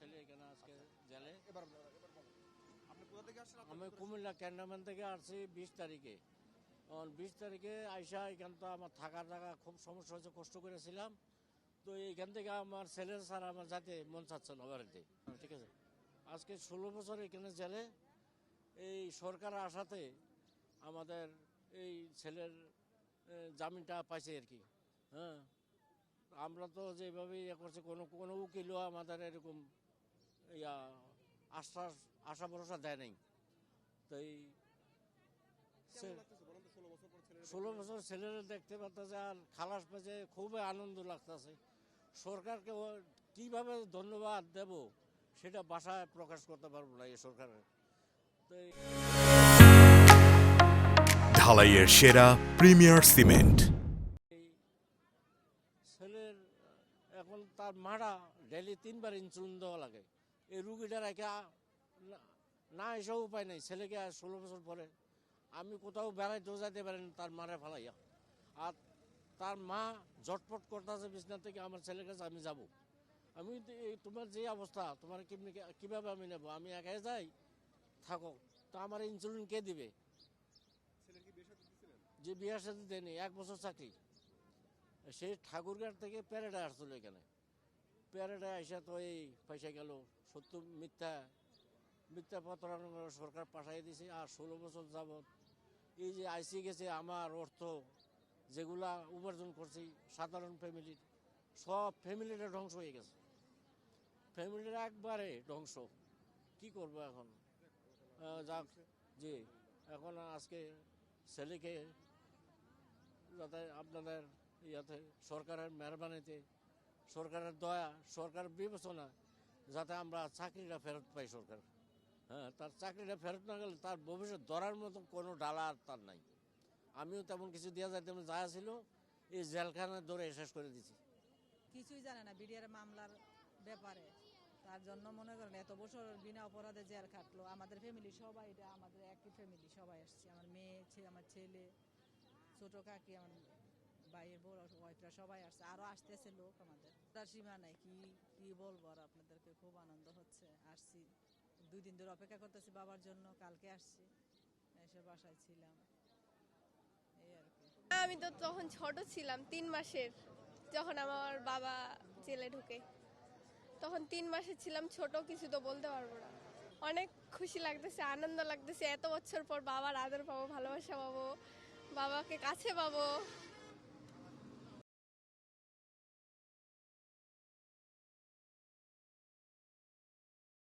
ছেলে এখানে আজকে জেলে। এবার এবার আপনি কোথা থেকে আসছেন? আমি কুমিল্লা ক্যান্টনমেন্ট থেকে আসছি বিশ তারিখে। বিশ তারিখে আইসা এখান তো আমার থাকার জায়গা খুব সমস্যা হয়েছে কষ্ট করেছিলাম তো এইখান থেকে আমার ছেলে স্যার আমার যাতে মন চাচ্ছে না বাড়িতে। ঠিক আছে? আজকে ষোলো বছর এখানে জেলে। এই সরকার আসাতে আমাদের এই ছেলের জামিনটা পাইছে আর কি। হ্যাঁ? আমরা তো যেভাবে ইয়ে করছি কোনো কোনো উকিলও আমাদের এরকম ইয়া আশ্বাস আশা ভরসা দেয় নাই। তো এই কেমন লাগতেছে বলেন তো 16 বছর ছেলের ষোলো বছর ছেলেরা দেখতে পারতেছে আর খালাস পেয়েছে খুবই আনন্দ লাগতেছে। সরকারকে ও কীভাবে ধন্যবাদ দেব সেটা বাসায় প্রকাশ করতে পারব না এই সরকারের। ঢালাইয়ের সেরা প্রিমিয়ার সিমেন্ট। এই ছেলের এখন তার মারা ডেলি তিনবার ইনসুলিন দেওয়া লাগে। এই রুগীটা রেখে না- এসব উপায় নেই। ছেলেকে আর ষোলো বছর পরে আমি কোথাও বেড়াই বেড়াইতেও যেতে পারেন তার মারে ফেলাইয়া। আর তার মা জটপট করতেছে বিছনা থেকে আমার ছেলের কাছে আমি যাব। আমি তোমার যে অবস্থা তোমার কেমনি কীভাবে আমি নেব? আমি একাই যাই থাকো। তো আমার ইনসুলিন কে দিবে? যে বিয়ার সাথে দেয়নি এক বছর চাকরি। সেই ঠাকুরগাঁর থেকে প্যারেডে আসছিল এখানে। প্যারেডে এসে তো এই পয়সা গেল। সত্য মিথ্যা মিথ্যা প্রতারণা সরকার পাঠাই দিছে আর ষোলো বছর যাবৎ এই যে আইসি গেছে, আমার অর্থ যেগুলা উপার্জন করছি, সাধারণ ফ্যামিলির সব ফ্যামিলিটা ধ্বংস হয়ে গেছে। ফ্যামিলিটা একবারে ধ্বংস। কি করব এখন? যাক, জি, এখন আজকে ছেলেকে যাতে আপনাদের ইয়াতে সরকারের মেহরবানিতে সরকারের দয়া, সরকার বিবেচনা যাতে আমরা চাকরিটা ফেরত পাই সরকার। হ্যাঁ তার চাকরিটা ফেরত না গেলে তার ভবিষ্যৎ ধরার মতো কোনো ডালা আর তার নাই। আমিও তেমন কিছু দেওয়া যায়, তেমন যা ছিল এই জেলখানায় ধরে শেষ করে দিছি। কিছুই জানে না বিডিআর মামলার ব্যাপারে। তার জন্য মনে করেন, এত বছর বিনা অপরাধে জেল খাটলো। আমাদের ফ্যামিলি সবাই, এটা আমাদের একই ফ্যামিলি সবাই আসছে। আমার মেয়ে আমার ছেলে, ছোট কাকি, আমার ভাইয়ের বড় ওয়াইফরা সবাই আসছে আসতেছে লোক আমাদের। তার সীমা নাই, কি কি বলব আর আপনাদেরকে, খুব আনন্দ হচ্ছে। আসছি, দুই দিন ধরে অপেক্ষা করতেছি বাবার জন্য, কালকে আসছি, এসে বাসায় ছিলাম। আমি তো তখন ছোট ছিলাম, তিন মাসের, যখন আমার বাবা জেলে ঢুকে। তখন তিন মাসের ছিলাম, ছোট কিছু তো বলতে পারব না। অনেক খুশি লাগতেছে, আনন্দ লাগতেছে, এত বছর পর বাবার আদর পাবো, ভালোবাসা পাবো, বাবাকে কাছে পাবো।